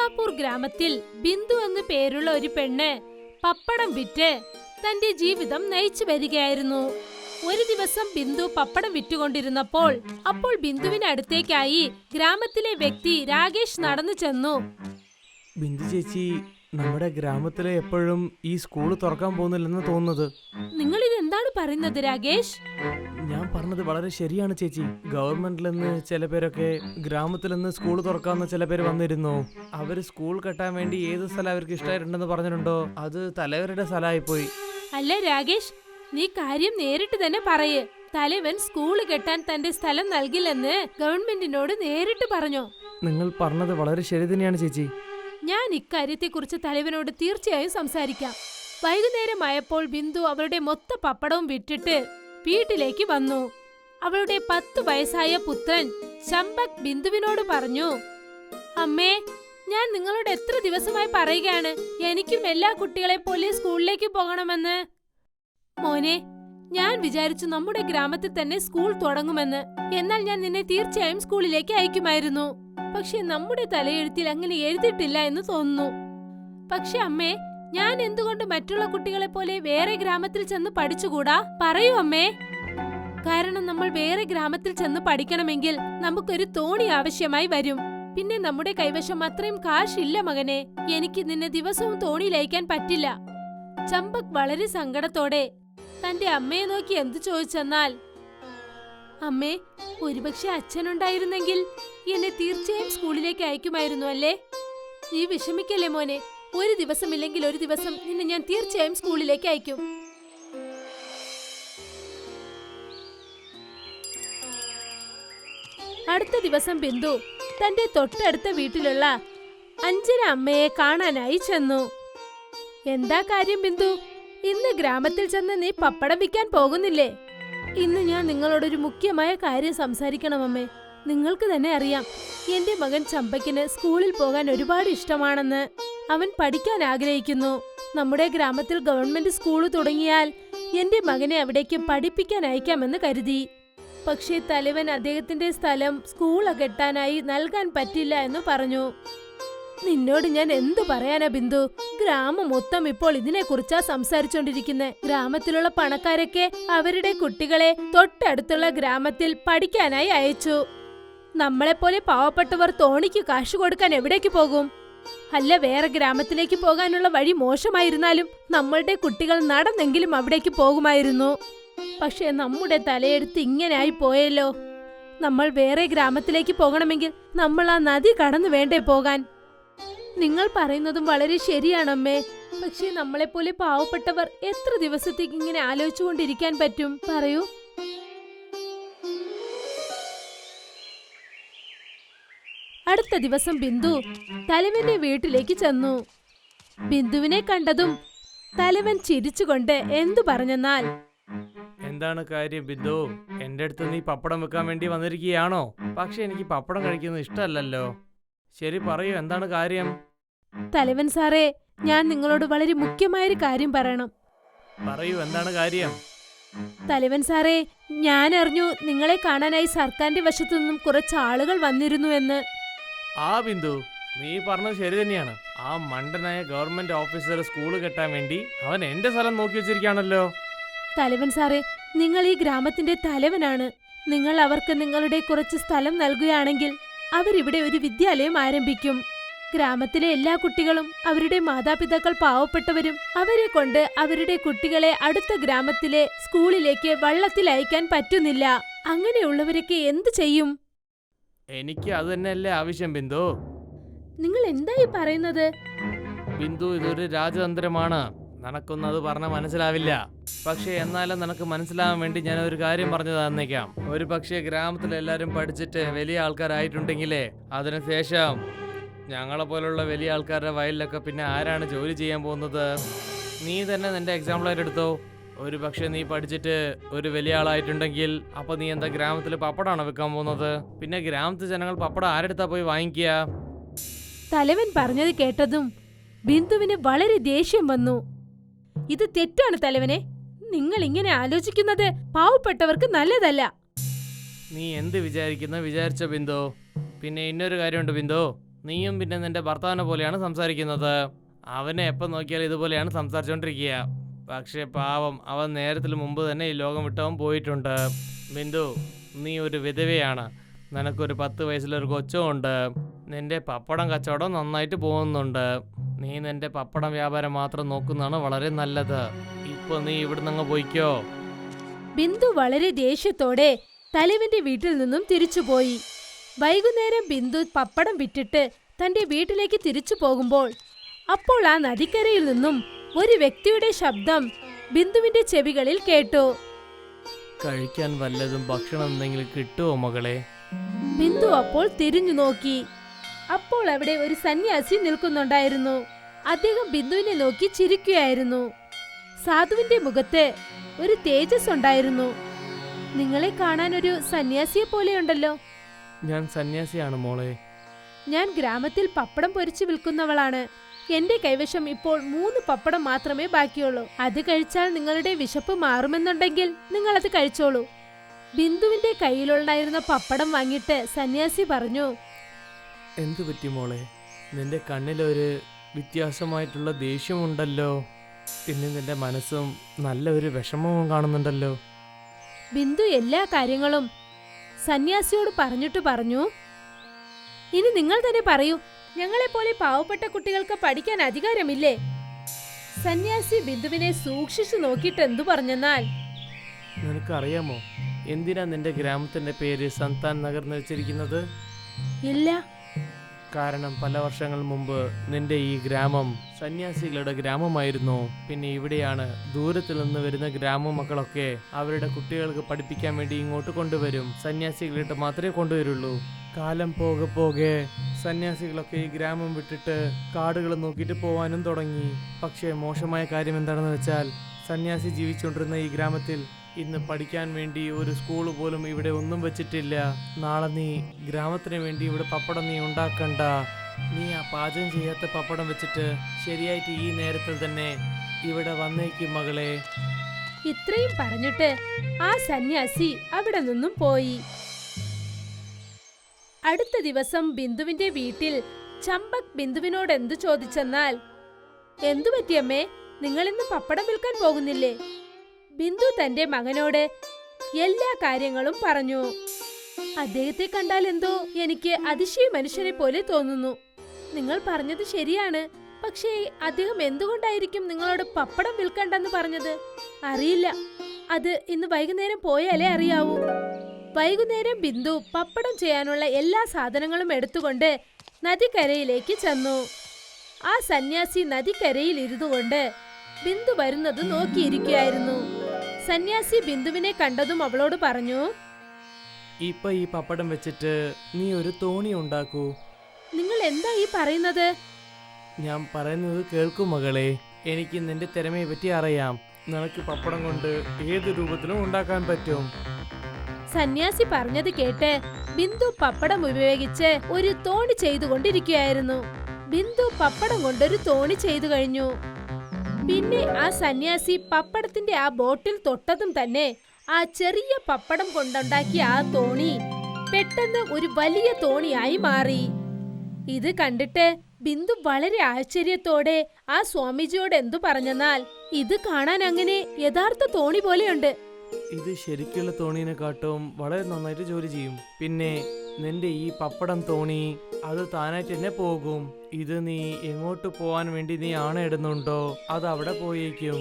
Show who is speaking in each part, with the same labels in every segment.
Speaker 1: മാതാപൂർ ഗ്രാമത്തിൽ ബിന്ദു എന്ന് പേരുള്ള ഒരു പെണ്ണ് പപ്പടം വിറ്റ് തന്റെ ജീവിതം നയിച്ചു വരികയായിരുന്നു. ഒരു ദിവസം ബിന്ദു പപ്പടം വിറ്റുകൊണ്ടിരുന്നപ്പോൾ അപ്പോൾ ബിന്ദുവിന് അടുത്തേക്കായി ഗ്രാമത്തിലെ വ്യക്തി രാകേഷ് നടന്നു ചെന്നു.
Speaker 2: ബിന്ദു ചേച്ചി നമ്മുടെ ഗ്രാമത്തിലെ എപ്പോഴും ഈ സ്കൂൾ തുറക്കാൻ പോകുന്നില്ലെന്ന് തോന്നുന്നത്.
Speaker 1: നിങ്ങൾ ഇത് എന്താണ് പറയുന്നത് രാകേഷ്?
Speaker 2: പറഞ്ഞത് വളരെ ശരിയാണ് ചേച്ചി. ഗവൺമെന്റിൽ നിന്ന് ചില പേരൊക്കെ ഗ്രാമത്തിൽ നിന്ന് സ്കൂൾ തുറക്കാമെന്ന് ചില പേര് വന്നിരുന്നു. അവർ സ്കൂൾ കെട്ടാൻ വേണ്ടി ഏത് സ്ഥലം അവർക്ക് ഇഷ്ടമായിട്ടുണ്ടെന്ന് പറഞ്ഞിട്ടുണ്ടോ? അത് തലവരുടെ സ്ഥലമായി പോയി
Speaker 1: അല്ല രാകേഷ് നീ കാര്യം നേരിട്ട് തന്നെ പറയേ. തലവൻ സ്കൂൾ കെട്ടാൻ തന്റെ സ്ഥലം നൽകില്ലെന്ന് ഗവൺമെന്റിനോട് നേരിട്ട് പറഞ്ഞു.
Speaker 2: നിങ്ങൾ പറഞ്ഞത് വളരെ ശരി തന്നെയാണ് ചേച്ചി.
Speaker 1: ഞാൻ ഇക്കാര്യത്തെക്കുറിച്ച് തലവനോട് തീർച്ചയായും സംസാരിക്കാം. വൈകുന്നേരമായപ്പോൾ ബിന്ദു അവരുടെ മൊത്ത പപ്പടവും വിറ്റിട്ട് വീട്ടിലേക്ക് വന്നു. അവളുടെ പത്ത് വയസ്സായ പുത്രൻ ചമ്പക് ബിന്ദുവിനോട് പറഞ്ഞു അമ്മേ ഞാൻ നിങ്ങളോട് എത്ര ദിവസമായി പറയുകയാണ് എനിക്കും എല്ലാ കുട്ടികളെ പോലെ സ്കൂളിലേക്ക് പോകണമെന്ന്. മോനെ ഞാൻ വിചാരിച്ചു നമ്മുടെ ഗ്രാമത്തിൽ തന്നെ സ്കൂൾ തുടങ്ങുമെന്ന് എന്നാൽ ഞാൻ നിന്നെ തീർച്ചയായും സ്കൂളിലേക്ക് അയക്കുമായിരുന്നു. പക്ഷെ നമ്മുടെ തലയെഴുത്തിൽ അങ്ങനെ എഴുതിയിട്ടില്ല എന്ന് തോന്നുന്നു. പക്ഷെ അമ്മേ ഞാൻ എന്തുകൊണ്ട് മറ്റുള്ള കുട്ടികളെ പോലെ വേറെ ഗ്രാമത്തിൽ ചെന്ന് പഠിച്ചുകൂടാ? പറയൂ അമ്മേ. കാരണം നമ്മൾ വേറെ ഗ്രാമത്തിൽ ചെന്ന് പഠിക്കണമെങ്കിൽ നമുക്കൊരു തോണി ആവശ്യമായി വരും. പിന്നെ നമ്മുടെ കൈവശം അത്രയും കാശ് ഇല്ല മകനെ. എനിക്ക് നിന്നെ ദിവസവും തോണിയിൽ അയക്കാൻ പറ്റില്ല. ചമ്പക് വളരെ സങ്കടത്തോടെ തന്റെ അമ്മയെ നോക്കി എന്തു ചോദിച്ചെന്നാൽ? അമ്മേ ഒരുപക്ഷെ അച്ഛനുണ്ടായിരുന്നെങ്കിൽ എന്നെ തീർച്ചയായും സ്കൂളിലേക്ക് അയക്കുമായിരുന്നു അല്ലേ? നീ വിഷമിക്കല്ലേ മോനെ. ഒരു ദിവസം ഇല്ലെങ്കിൽ ഒരു ദിവസം നിന്നെ ഞാൻ തീർച്ചയായും സ്കൂളിലേക്ക് അയക്കും. അടുത്ത ദിവസം ബിന്ദു തന്റെ തൊട്ടടുത്ത വീട്ടിലുള്ള അഞ്ജന അമ്മയെ കാണാനായി ചെന്നു. എന്താ കാര്യം ബിന്ദു? ഇന്ന് ഗ്രാമത്തിൽ ചെന്ന് നീ പപ്പടം വിൽക്കാൻ പോകുന്നില്ലേ? ഇന്ന് ഞാൻ നിങ്ങളോടൊരു മുഖ്യമായ കാര്യം സംസാരിക്കണം അമ്മേ. നിങ്ങൾക്ക് തന്നെ അറിയാം എന്റെ മകൻ ചമ്പയ്ക്കിന് സ്കൂളിൽ പോകാൻ ഒരുപാട് ഇഷ്ടമാണെന്ന്. അവൻ പഠിക്കാൻ ആഗ്രഹിക്കുന്നു. നമ്മുടെ ഗ്രാമത്തിൽ ഗവൺമെന്റ് സ്കൂൾ തുടങ്ങിയാൽ എന്റെ മകനെ അവിടേക്ക് പഠിപ്പിക്കാൻ അയക്കാമെന്ന് കരുതി. പക്ഷേ തലവൻ അദ്ദേഹത്തിന്റെ സ്ഥലം സ്കൂൾ കെട്ടാനായി നൽകാൻ പറ്റില്ല എന്ന് പറഞ്ഞു. നിന്നോട് ഞാൻ എന്തു പറയാനാ ബിന്ദു? ഗ്രാമം മൊത്തം ഇപ്പോൾ ഇതിനെക്കുറിച്ചാ സംസാരിച്ചോണ്ടിരിക്കുന്നെ. ഗ്രാമത്തിലുള്ള പണക്കാരൊക്കെ അവരുടെ കുട്ടികളെ തൊട്ടടുത്തുള്ള ഗ്രാമത്തിൽ പഠിക്കാനായി അയച്ചു. നമ്മളെപ്പോലെ പാവപ്പെട്ടവർ തോണിക്ക് കാശ് കൊടുക്കാൻ എവിടേക്ക് പോകും? അല്ല വേറെ ഗ്രാമത്തിലേക്ക് പോകാനുള്ള വഴി മോശമായിരുന്നാലും നമ്മളുടെ കുട്ടികൾ നടന്നെങ്കിലും അവിടേക്ക് പോകുമായിരുന്നു. പക്ഷേ നമ്മുടെ തലയെടുത്ത് ഇങ്ങനെയായി പോയല്ലോ. നമ്മൾ വേറെ ഗ്രാമത്തിലേക്ക് പോകണമെങ്കിൽ നമ്മൾ ആ നദി കടന്നു വേണ്ടേ പോകാൻ. നിങ്ങൾ പറയുന്നതും വളരെ ശരിയാണമ്മേ പക്ഷേ നമ്മളെപ്പോലെ പാവപ്പെട്ടവർ എത്ര ദിവസത്തേക്ക് ഇങ്ങനെ ആലോചിച്ചുകൊണ്ടിരിക്കാൻ പറ്റും? പറയൂ. അടുത്ത ദിവസം ബിന്ദു തലവന്റെ വീട്ടിലേക്ക് ചെന്നു. ബിന്ദുവിനെ കണ്ടതും തലവൻ ചിരിച്ചുകൊണ്ട് എന്തു പറഞ്ഞെന്നാൽ?
Speaker 2: എന്താണ് കാര്യം ബിന്ദു? എന്റെ അടുത്ത് നീ പപ്പടം വെക്കാൻ വേണ്ടി വന്നിരിക്കുകയാണോ? പക്ഷെ എനിക്ക് പപ്പടം കഴിക്കുന്നത് ഇഷ്ടമല്ലല്ലോ. ശരി പറയൂ എന്താണ് കാര്യം?
Speaker 1: തലവൻ സാറേ ഞാൻ നിങ്ങളോട് വളരെ മുഖ്യമായൊരു കാര്യം പറയണം.
Speaker 2: പറയൂ എന്താണ് കാര്യം?
Speaker 1: തലവൻ സാറേ ഞാൻ അറിഞ്ഞു നിങ്ങളെ കാണാനായി സർക്കാരിന്റെ വശത്തു നിന്നും കുറച്ച് ആളുകൾ വന്നിരുന്നു എന്ന്.
Speaker 2: ആ ബിന്ദു നീ പറഞ്ഞത് ശരി തന്നെയാണ്. ആ മണ്ടനായ ഗവൺമെന്റ് ഓഫീസർ സ്കൂൾ കെട്ടാൻ വേണ്ടി അവൻ എന്റെ സ്ഥലം നോക്കി വെച്ചിരിക്കാണല്ലോ
Speaker 1: തലവൻ സാറേ നിങ്ങൾ ഈ ഗ്രാമത്തിന്റെ തലവനാണ്. നിങ്ങൾ അവർക്ക് നിങ്ങളുടെ കുറച്ച് സ്ഥലം നൽകുകയാണെങ്കിൽ അവരിവിടെ ഒരു വിദ്യാലയം ആരംഭിക്കും. ഗ്രാമത്തിലെ എല്ലാ കുട്ടികളും അവരുടെ മാതാപിതാക്കൾ പാവപ്പെട്ടവരും അവരെ കൊണ്ട് അവരുടെ കുട്ടികളെ അടുത്ത ഗ്രാമത്തിലെ സ്കൂളിലേക്ക് വള്ളത്തിൽ അയക്കാൻ പറ്റുന്നില്ല. അങ്ങനെയുള്ളവരൊക്കെ എന്ത് ചെയ്യും?
Speaker 2: എനിക്ക് അത് തന്നെയല്ലേ ആവശ്യം ബിന്ദു.
Speaker 1: നിങ്ങൾ എന്തായി പറയുന്നത്?
Speaker 2: ബിന്ദു ഇതൊരു രാജതന്ത്രമാണ്. നിനക്കൊന്നും അത് പറഞ്ഞാൽ മനസ്സിലാവില്ല. പക്ഷേ എന്നാലും നിനക്ക് മനസ്സിലാവാൻ വേണ്ടി ഞാൻ ഒരു കാര്യം പറഞ്ഞു തന്നേക്കാം. ഒരു പക്ഷേ ഗ്രാമത്തിലെല്ലാവരും പഠിച്ചിട്ട് വലിയ ആൾക്കാരായിട്ടുണ്ടെങ്കിലേ അതിനുശേഷം ഞങ്ങളെ പോലുള്ള വലിയ ആൾക്കാരുടെ വയലിലൊക്കെ പിന്നെ ആരാണ് ജോലി ചെയ്യാൻ പോകുന്നത്? നീ തന്നെ നിന്റെ എക്സാമ്പിളായിട്ട് എടുത്തോ. ഒരു പക്ഷേ നീ പഠിച്ചിട്ട് ഒരു വലിയ ആളായിട്ടുണ്ടെങ്കിൽ അപ്പൊ നീ എന്താ ഗ്രാമത്തിൽ പപ്പടമാണോ വെക്കാൻ പോകുന്നത്? പിന്നെ ഗ്രാമത്തിൽ ജനങ്ങൾ പപ്പടം ആരെടുത്താ പോയി വാങ്ങിക്കുക?
Speaker 1: തലവൻ പറഞ്ഞത് കേട്ടതും ബിന്ദുവിന് വളരെ ദേഷ്യം വന്നു. ഇത് തെറ്റാണ് തലവനെ. നിങ്ങൾ ഇങ്ങനെ ആലോചിക്കുന്നത് പാവപ്പെട്ടവർക്ക് നല്ലതല്ല.
Speaker 2: നീ എന്ത് വിചാരിക്കുന്ന? വിചാരിച്ച ബിന്ദു. പിന്നെ ഇന്നൊരു കാര്യമുണ്ട് ബിന്ദു. നീയും പിന്നെ നിന്റെ ഭർത്താവിനെ പോലെയാണ് സംസാരിക്കുന്നത്. അവനെ എപ്പോൾ നോക്കിയാൽ ഇതുപോലെയാണ് സംസാരിച്ചുകൊണ്ടിരിക്കുക പക്ഷേ പാവം അവൻ നേരത്തിൽ മുമ്പ് തന്നെ ഈ ലോകം വിട്ടവൻ പോയിട്ടുണ്ട്. ബിന്ദു നീ ഒരു വിധവയാണ്. നിനക്കൊരു പത്ത് വയസ്സിലൊരു കൊച്ചുമുണ്ട്. നിന്റെ പപ്പടം കച്ചവടം നന്നായിട്ട് പോകുന്നുണ്ട്. നീ നിന്റെ പപ്പടം വ്യാപാരം മാത്രം നോക്കുന്നതാണ് വളരെ നല്ലത്. ഇപ്പൊ നീ ഇവിടുന്ന് അങ്ങ് പോയിക്കോ.
Speaker 1: ബിന്ദു വളരെ ദേഷ്യത്തോടെ തലവിന്റെ വീട്ടിൽ നിന്നും തിരിച്ചുപോയി വൈകുന്നേരം ബിന്ദു പപ്പടം വിറ്റിട്ട് തന്റെ വീട്ടിലേക്ക് തിരിച്ചു പോകുമ്പോൾ അപ്പോൾ ആ നദിക്കരയിൽ നിന്നും ഒരു വ്യക്തിയുടെ ശബ്ദം ബിന്ദുവിന്റെ ചെവികളിൽ കേട്ടു.
Speaker 2: കഴിക്കാൻ വല്ലതും ഭക്ഷണം എന്തെങ്കിലും കിട്ടുമോ മകളെ?
Speaker 1: ബിന്ദു അപ്പോൾ തിരിഞ്ഞു നോക്കി. അപ്പോൾ അവിടെ ഒരു സന്യാസി നിൽക്കുന്നുണ്ടായിരുന്നു. അദ്ദേഹം ബിന്ദുവിനെ നോക്കി ചിരിക്കുകയായിരുന്നു. സാധുവിന്റെ മുഖത്ത് ഒരു തേജസ് ഉണ്ടായിരുന്നു. നിങ്ങളെ കാണാൻ ഒരു സന്യാസിയെ പോലെയുണ്ടല്ലോ.
Speaker 2: ഞാൻ സന്യാസിയാണ് മോളെ.
Speaker 1: ഞാൻ ഗ്രാമത്തിൽ പപ്പടം പൊരിച്ചു വിൽക്കുന്നവളാണ്. എന്റെ കൈവശം ഇപ്പോൾ മൂന്ന് പപ്പടം മാത്രമേ ബാക്കിയുള്ളൂ. അത് കഴിച്ചാൽ നിങ്ങളുടെ വിശപ്പ് മാറുമെന്നുണ്ടെങ്കിൽ നിങ്ങൾ അത് കഴിച്ചോളൂ. ബിന്ദുവിന്റെ കയ്യിലുണ്ടായിരുന്ന പപ്പടം വാങ്ങിയിട്ട് സന്യാസി പറഞ്ഞു
Speaker 2: എന്തു പറ്റി മോളെ? നിന്റെ കണ്ണിലൊരു വ്യത്യാസമായിട്ടുള്ള ദേഷ്യമുണ്ടല്ലോ. പിന്നെ നിന്റെ മനസ്സും നല്ലൊരു വിഷമവും കാണുന്നുണ്ടല്ലോ.
Speaker 1: ബിന്ദു എല്ലാ കാര്യങ്ങളും സന്യാസിയോട് പറഞ്ഞിട്ട് പറഞ്ഞു ഇനി നിങ്ങൾ തന്നെ പറയൂ ഞങ്ങളെപ്പോലെ പാവപ്പെട്ട കുട്ടികൾക്ക് പഠിക്കാൻ അധികാരമില്ലേ? സന്യാസി ബിന്ദുവിനെ സൂക്ഷിച്ചു നോക്കിയിട്ട് എന്തു പറഞ്ഞെന്നാൽ?
Speaker 2: നിനക്കറിയാമോ എന്തിനാ നിന്റെ ഗ്രാമത്തിന്റെ പേര് സന്താൻ നഗർ എന്ന് വെച്ചിരിക്കുന്നത്?
Speaker 1: ഇല്ല.
Speaker 2: കാരണം പല വർഷങ്ങൾ മുമ്പ് നിന്റെ ഈ ഗ്രാമം സന്യാസികളുടെ ഗ്രാമമായിരുന്നു. പിന്നെ ഇവിടെയാണ് ദൂരത്തിൽ നിന്ന് വരുന്ന ഗ്രാമ മക്കളൊക്കെ അവരുടെ കുട്ടികൾക്ക് പഠിപ്പിക്കാൻ വേണ്ടി ഇങ്ങോട്ട് കൊണ്ടുവരും. സന്യാസികളിട്ട് മാത്രമേ കൊണ്ടുവരുള്ളൂ. കാലം പോകെ പോകെ സന്യാസികളൊക്കെ ഈ ഗ്രാമം വിട്ടിട്ട് കാടുകൾ നോക്കിയിട്ട് പോവാനും തുടങ്ങി. പക്ഷേ മോശമായ കാര്യം എന്താണെന്ന് വെച്ചാൽ സന്യാസി ജീവിച്ചുകൊണ്ടിരുന്ന ഈ ഗ്രാമത്തിൽ ഇന്ന് പഠിക്കാൻ വേണ്ടി ഒരു സ്കൂൾ പോലും ഇവിടെ ഒന്നും വെച്ചിട്ടില്ല. നാളെ നീ ഗ്രാമത്തിന് വേണ്ടി ഇവിടെ പപ്പടം നീ ഉണ്ടാക്കണ്ട. നീ ആ പാചകം ചെയ്യാത്ത പപ്പടം വെച്ചിട്ട് ശരിയായിട്ട് ഈ നേരത്തിൽ തന്നെ ഇവിടെ വന്നേക്കും മകളെ.
Speaker 1: ഇത്രയും പറഞ്ഞിട്ട് ആ സന്യാസി അവിടെ നിന്നും പോയി. അടുത്ത ദിവസം ബിന്ദുവിന്റെ വീട്ടിൽ ചമ്പക് ബിന്ദുവിനോട് എന്തു ചോദിച്ചെന്നാൽ എന്തു പറ്റിയമ്മേ നിങ്ങൾ ഇന്ന് പപ്പടം വിൽക്കാൻ പോകുന്നില്ലേ? ബിന്ദു തന്റെ മകനോട് എല്ലാ കാര്യങ്ങളും പറഞ്ഞു. അദ്ദേഹത്തെ കണ്ടാൽ എന്തോ എനിക്ക് അതിശയ മനുഷ്യനെ പോലെ തോന്നുന്നു. നിങ്ങൾ പറഞ്ഞത് ശരിയാണ് പക്ഷേ അദ്ദേഹം എന്തുകൊണ്ടായിരിക്കും നിങ്ങളോട് പപ്പടം വിൽക്കണ്ടെന്ന് പറഞ്ഞത്? അറിയില്ല. അത് ഇന്ന് വൈകുന്നേരം പോയാലേ അറിയാവൂ. വൈകുന്നേരം ബിന്ദു പപ്പടം ചെയ്യാനുള്ള എല്ലാ സാധനങ്ങളും എടുത്തുകൊണ്ട് നദിക്കരയിലേക്ക് ചെന്നു. ആ സന്യാസി നദിക്കരയിൽ ഇരുന്നുകൊണ്ട് ബിന്ദു വരുന്നത് നോക്കിയിരിക്കുകയായിരുന്നു. സന്യാസി ബിന്ദുവിനെ കണ്ടതും അവളോട് പറഞ്ഞു
Speaker 2: ഇപ്പൊ ഈ പപ്പടം വെച്ചിട്ട് നീ ഒരു തോണി ഉണ്ടാക്കൂ.
Speaker 1: നിങ്ങൾ എന്താ ഈ പറയുന്നത്?
Speaker 2: ഞാൻ പറയുന്നത് കേൾക്കൂ മകളെ. എനിക്ക് നിന്റെ തിരമയെ പറ്റി അറിയാം. നിനക്ക് പപ്പടം കൊണ്ട് ഏത് രൂപത്തിലും ഉണ്ടാക്കാൻ പറ്റും.
Speaker 1: സന്യാസി പറഞ്ഞത് കേട്ട് ബിന്ദു പപ്പടം ഉപയോഗിച്ച് ഒരു തോണി ചെയ്തുകൊണ്ടിരിക്കുകയായിരുന്നു. ബിന്ദു പപ്പടം കൊണ്ടൊരു തോണി ചെയ്തു കഴിഞ്ഞു. പിന്നെ ആ സന്യാസി പപ്പടത്തിന്റെ ആ ബോട്ടിൽ തൊട്ടതും തന്നെ ആ ചെറിയ പപ്പടം കൊണ്ടുണ്ടാക്കിയ ആ തോണി പെട്ടെന്ന് ഒരു വലിയ തോണിയായി മാറി. ഇത് കണ്ടിട്ട് ബിന്ദു വളരെ ആശ്ചര്യത്തോടെ ആ സ്വാമിജിയോട് എന്തു പറഞ്ഞെന്നാൽ ഇത് കാണാൻ അങ്ങനെ യഥാർത്ഥ തോണി പോലെയുണ്ട്.
Speaker 2: ഇത് ശരിക്കുള്ള തോണീനെക്കാട്ടും വളരെ നന്നായിട്ട് ജോലി ചെയ്യും. പിന്നെ നിന്റെ ഈ പപ്പടം തോണി അത് താനായിട്ട് തന്നെ പോകും. ഇത് നീ എങ്ങോട്ട് പോവാൻ വേണ്ടി നീ ആണ ഇടുന്നുണ്ടോ അത് അവിടെ പോയേക്കും.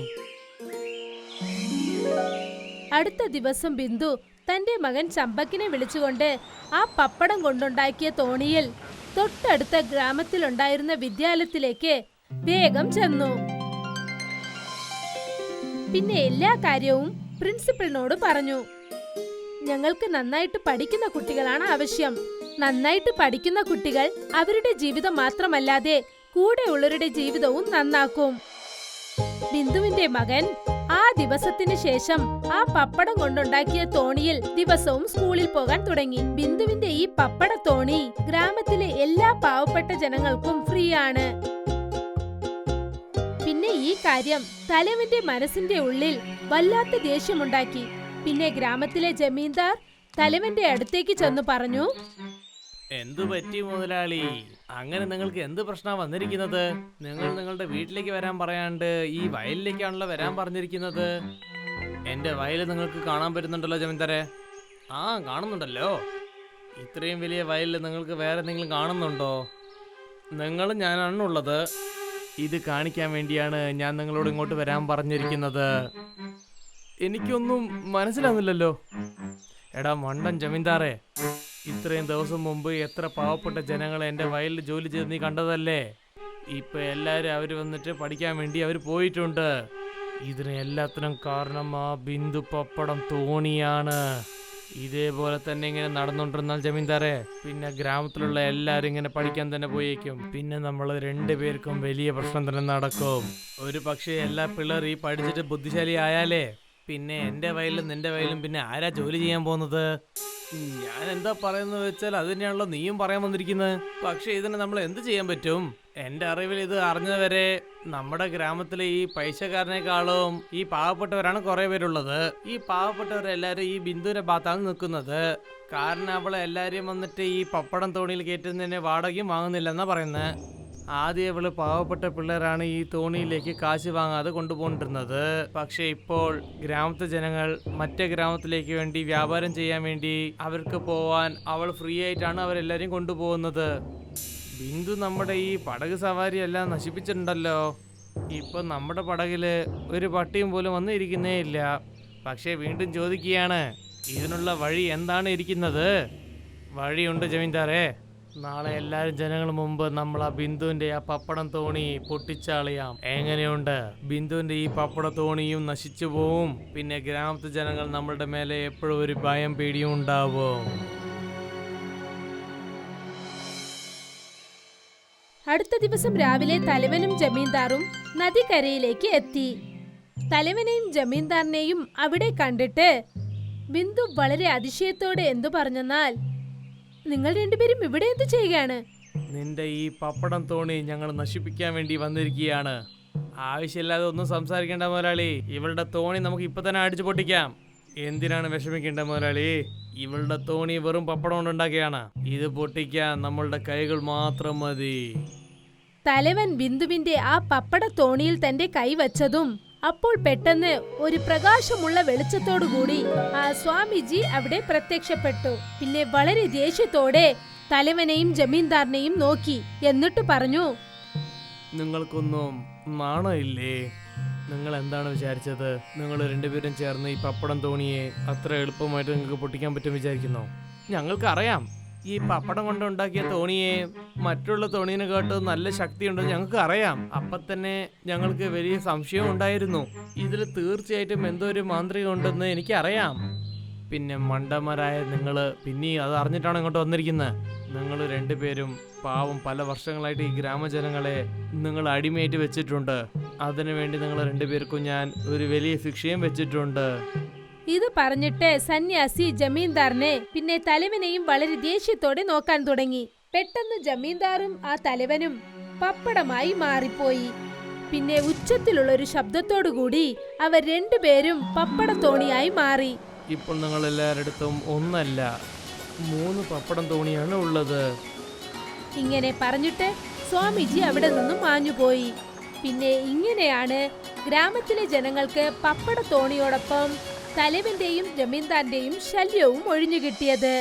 Speaker 1: അടുത്ത ദിവസം ബിന്ദു തന്റെ മകൻ ചമ്പക്കിനെ വിളിച്ചുകൊണ്ട് ആ പപ്പടം കൊണ്ടുണ്ടാക്കിയ തോണിയിൽ തൊട്ടടുത്ത ഗ്രാമത്തിലുണ്ടായിരുന്ന വിദ്യാലയത്തിലേക്ക് വേഗം ചെന്നു. പിന്നെ എല്ലാ കാര്യവും പ്രിൻസിപ്പലിനോട് പറഞ്ഞു ഞങ്ങൾക്ക് നന്നായിട്ട് പഠിക്കുന്ന കുട്ടികളാണ് ആവശ്യം. നന്നായിട്ട് പഠിക്കുന്ന കുട്ടികൾ അവരുടെ ജീവിതം മാത്രമല്ലാതെ കൂടെയുള്ളവരുടെ ജീവിതവും നന്നാക്കും. ബിന്ദുവിന്റെ മകൻ ആ ദിവസത്തിന് ശേഷം ആ പപ്പടം കൊണ്ടുണ്ടാക്കിയ തോണിയിൽ ദിവസവും സ്കൂളിൽ പോകാൻ തുടങ്ങി. ബിന്ദുവിന്റെ ഈ പപ്പട തോണി ഗ്രാമത്തിലെ എല്ലാ പാവപ്പെട്ട ജനങ്ങൾക്കും ഫ്രീ ആണ് ഈ കാര്യം തലവന്റെ മനസ്സിന്റെ ഉള്ളിൽ വല്ലാത്ത ദേഷ്യമുണ്ടാക്കി. പിന്നെ ഗ്രാമത്തിലെ ജമീന്ദാർ തലവന്റെ അടുത്തേക്ക് ചെന്ന് പറഞ്ഞു
Speaker 2: എന്തു പറ്റി മുതലാളി? അങ്ങനെ നിങ്ങൾക്ക് എന്ത് പ്രശ്നം വന്നിരിക്കുന്നത്? നിങ്ങൾ നിങ്ങളുടെ വീട്ടിലേക്ക് വരാൻ പറയാണ്ട് ഈ വയലിലേക്കാണല്ലോ വരാൻ പറഞ്ഞിരിക്കുന്നത്? എന്റെ വയൽ നിങ്ങൾക്ക് കാണാൻ പറ്റുന്നുണ്ടല്ലോ ജമീന്ദാരെ ആ കാണുന്നുണ്ടല്ലോ. ഇത്രയും വലിയ വയലിൽ നിങ്ങൾക്ക് വേറെ എന്തെങ്കിലും കാണുന്നുണ്ടോ? നിങ്ങളും ഞാനാണുള്ളത്. ഇത് കാണിക്കാൻ വേണ്ടിയാണ് ഞാൻ നിങ്ങളോട് ഇങ്ങോട്ട് വരാൻ പറഞ്ഞിരിക്കുന്നത്. എനിക്കൊന്നും മനസ്സിലാവുന്നില്ലല്ലോ. എടാ മണ്ടൻ ജമീന്ദാറേ ഇത്രയും ദിവസം മുമ്പ് എത്ര പാവപ്പെട്ട ജനങ്ങൾ എന്റെ വയലിൽ ജോലി ചെയ്ത് നീ കണ്ടതല്ലേ? ഇപ്പൊ എല്ലാരും അവർ വന്നിട്ട് പഠിക്കാൻ വേണ്ടി അവർ പോയിട്ടുണ്ട്. ഇതിന് എല്ലാത്തിനും കാരണം ആ ബിന്ദു പപ്പടം തോണിയാണ്. ഇതേപോലെ തന്നെ ഇങ്ങനെ നടന്നുകൊണ്ടിരുന്നാൽ ജമീന്ദാറെ പിന്നെ ഗ്രാമത്തിലുള്ള എല്ലാരും ഇങ്ങനെ പഠിക്കാൻ തന്നെ പോയേക്കും. പിന്നെ നമ്മൾ രണ്ടുപേർക്കും വലിയ പ്രശ്നം തന്നെ നടക്കും. ഒരു പക്ഷേ എല്ലാ പിള്ളേർ ഈ പഠിച്ചിട്ട് ബുദ്ധിശാലി ആയാലേ പിന്നെ എന്റെ വയലും നിന്റെ വയലും പിന്നെ ആരാ ജോലി ചെയ്യാൻ പോകുന്നത്? ഞാൻ എന്താ പറയുന്നത് വെച്ചാൽ അത് തന്നെയാണല്ലോ നീയും പറയാൻ വന്നിരിക്കുന്നത്. പക്ഷെ ഇതിന് നമ്മൾ എന്ത് ചെയ്യാൻ പറ്റും? എന്റെ അറിവിൽ ഇത് അറിഞ്ഞവരെ നമ്മുടെ ഗ്രാമത്തിലെ ഈ പൈസക്കാരനേക്കാളും ഈ പാവപ്പെട്ടവരാണ് കുറെ പേരുള്ളത്. ഈ പാവപ്പെട്ടവരെല്ലാരും ഈ ബിന്ദുവിന്റെ ഭാഗത്താണ് നിൽക്കുന്നത്. കാരണം അവളെ എല്ലാരും വന്നിട്ട് ഈ പപ്പടം തോണിയിൽ കയറ്റുന്നതിന് വാടകയും വാങ്ങുന്നില്ലെന്നാ പറയുന്നത് ആദ്യം ഇവൾ പാവപ്പെട്ട പിള്ളേരാണ് ഈ തോണിയിലേക്ക് കാശ് വാങ്ങാതെ കൊണ്ടുപോണ്ടിരുന്നത് പക്ഷെ ഇപ്പോൾ ഗ്രാമത്തെ ജനങ്ങൾ മറ്റേ ഗ്രാമത്തിലേക്ക് വേണ്ടി വ്യാപാരം ചെയ്യാൻ വേണ്ടി അവർക്ക് പോവാൻ അവൾ ഫ്രീ ആയിട്ടാണ് അവരെല്ലാരെയും കൊണ്ടുപോകുന്നത്. ബിന്ദു നമ്മുടെ ഈ പടക് സവാരി എല്ലാം നശിപ്പിച്ചിട്ടുണ്ടല്ലോ. ഇപ്പൊ നമ്മുടെ പടകിൽ ഒരു പട്ടിയും പോലും വന്നിരിക്കുന്നേ ഇല്ല. പക്ഷേ വീണ്ടും ചോദിക്കുകയാണ് ഇതിനുള്ള വഴി എന്താണ് ഇരിക്കുന്നത്? വഴിയുണ്ട് ജമീന്ദാറേ. നാളെ എല്ലാവരും ജനങ്ങൾ മുമ്പ് നമ്മൾ ആ ബിന്ദുവിന്റെ ആ പപ്പടം തോണി പൊട്ടിച്ചാളിയാം. എങ്ങനെയുണ്ട്? ബിന്ദുവിന്റെ ഈ പപ്പട തോണിയും നശിച്ചു പോവും. പിന്നെ ഗ്രാമത്തെ ജനങ്ങൾ നമ്മളുടെ മേലെ എപ്പോഴും ഒരു ഭയം പേടിയും ഉണ്ടാവും.
Speaker 1: ദിവസം രാവിലെ തലവനും ജമീന്ദാറും നദിക്കരയിലേക്ക് എത്തി. തലവനെയും ജമീന്ദാറിനെയും അവിടെ കണ്ടിട്ട് ബിന്ദു വളരെ അതിശയത്തോടെ എന്തു പറഞ്ഞെന്നാൽ നിങ്ങൾ രണ്ടുപേരും ഇവിടെ എന്തു ചെയ്യുകയാണ്?
Speaker 2: നിന്റെ ഈ പപ്പടം തോണി ഞങ്ങൾ നശിപ്പിക്കാൻ വേണ്ടി വന്നിരിക്കുകയാണ്. ആവശ്യമില്ലാതെ ഒന്നും സംസാരിക്കേണ്ട മുതലാളി ഇവളുടെ തോണി നമുക്ക് ഇപ്പൊ തന്നെ അടിച്ചു പൊട്ടിക്കാം. എന്തിനാണ് വിഷമിക്കേണ്ട മുതലാളി ഇവളുടെ തോണി വെറും പപ്പടം കൊണ്ടുണ്ടാക്കിയാണ് ഇത് പൊട്ടിക്കാൻ നമ്മളുടെ കൈകൾ മാത്രം മതി.
Speaker 1: തലവൻ ബിന്ദുവിന്റെ ആ പപ്പട തോണിയിൽ തന്റെ കൈവച്ചതും അപ്പോൾ പെട്ടെന്ന് ഒരു പ്രകാശമുള്ള വെളിച്ചത്തോടുകൂടി ആ സ്വാമിജി അവിടെ പ്രത്യക്ഷപ്പെട്ടു. പിന്നെ വളരെ ദേഷ്യത്തോടെ തലവനെയും ജമീന്ദാറിനെയും നോക്കി എന്നിട്ട് പറഞ്ഞു
Speaker 2: നിങ്ങൾക്കൊന്നും നാണമില്ലേ നിങ്ങൾ എന്താണ് വിചാരിച്ചത്? നിങ്ങൾ രണ്ടുപേരും ചേർന്ന് ഈ പപ്പടം തോണിയെ അത്ര എളുപ്പമായിട്ട് നിങ്ങൾക്ക് പൊട്ടിക്കാൻ പറ്റും വിചാരിക്കുന്നോ. ഞങ്ങൾക്കറിയാം. ഈ പപ്പടം കൊണ്ട് ഉണ്ടാക്കിയ തോണിയെ മറ്റുള്ള തോണീനെക്കാട്ടും നല്ല ശക്തിയുണ്ടെന്ന് ഞങ്ങൾക്ക് അറിയാം അപ്പൊ തന്നെ ഞങ്ങൾക്ക് വലിയ സംശയം ഉണ്ടായിരുന്നു. ഇതിൽ തീർച്ചയായിട്ടും എന്തോ ഒരു മാന്ത്രികം ഉണ്ടെന്ന് എനിക്കറിയാം. പിന്നെ മണ്ടന്മാരായ നിങ്ങൾ പിന്നെ അത് അറിഞ്ഞിട്ടാണ് ഇങ്ങോട്ട് വന്നിരിക്കുന്നത്. നിങ്ങൾ രണ്ടുപേരും പാവം പല വർഷങ്ങളായിട്ട് ഈ ഗ്രാമജനങ്ങളെ നിങ്ങൾ അടിമയായിട്ട് വെച്ചിട്ടുണ്ട്. അതിനുവേണ്ടി നിങ്ങൾ രണ്ടുപേർക്കും ഞാൻ ഒരു വലിയ ശിക്ഷയും വെച്ചിട്ടുണ്ട്.
Speaker 1: ഇത് പറഞ്ഞിട്ട് സന്യാസി ജമീന്ദാറിനെ പിന്നെ തലവനെയും വളരെ ദേഷ്യത്തോടെ നോക്കാൻ തുടങ്ങി. പെട്ടെന്ന് ജമീന്ദാറും ആ തലവനും പപ്പടമായി മാറിപ്പോയി. പിന്നെ ഉച്ചത്തിലുള്ള ഒരു ശബ്ദത്തോടുകൂടി അവർ രണ്ടുപേരും പപ്പട തോണിയായി മാറി.
Speaker 2: ഇപ്പോൾ നിങ്ങൾ എല്ലാവരുടെടുത്തും ഒന്നല്ല മൂന്ന് പപ്പടം തോണിയാണ് ഉള്ളത്.
Speaker 1: ഇങ്ങനെ പറഞ്ഞിട്ട് സ്വാമിജി അവിടെ നിന്നും മാഞ്ഞുപോയി പിന്നെ ഇങ്ങനെയാണ് ഗ്രാമത്തിലെ ജനങ്ങൾക്ക് പപ്പട തോണിയോടൊപ്പം തലവന്റെയും ജമീന്ദാന്റെയും ശല്യവും ഒഴിഞ്ഞു കിട്ടിയത്.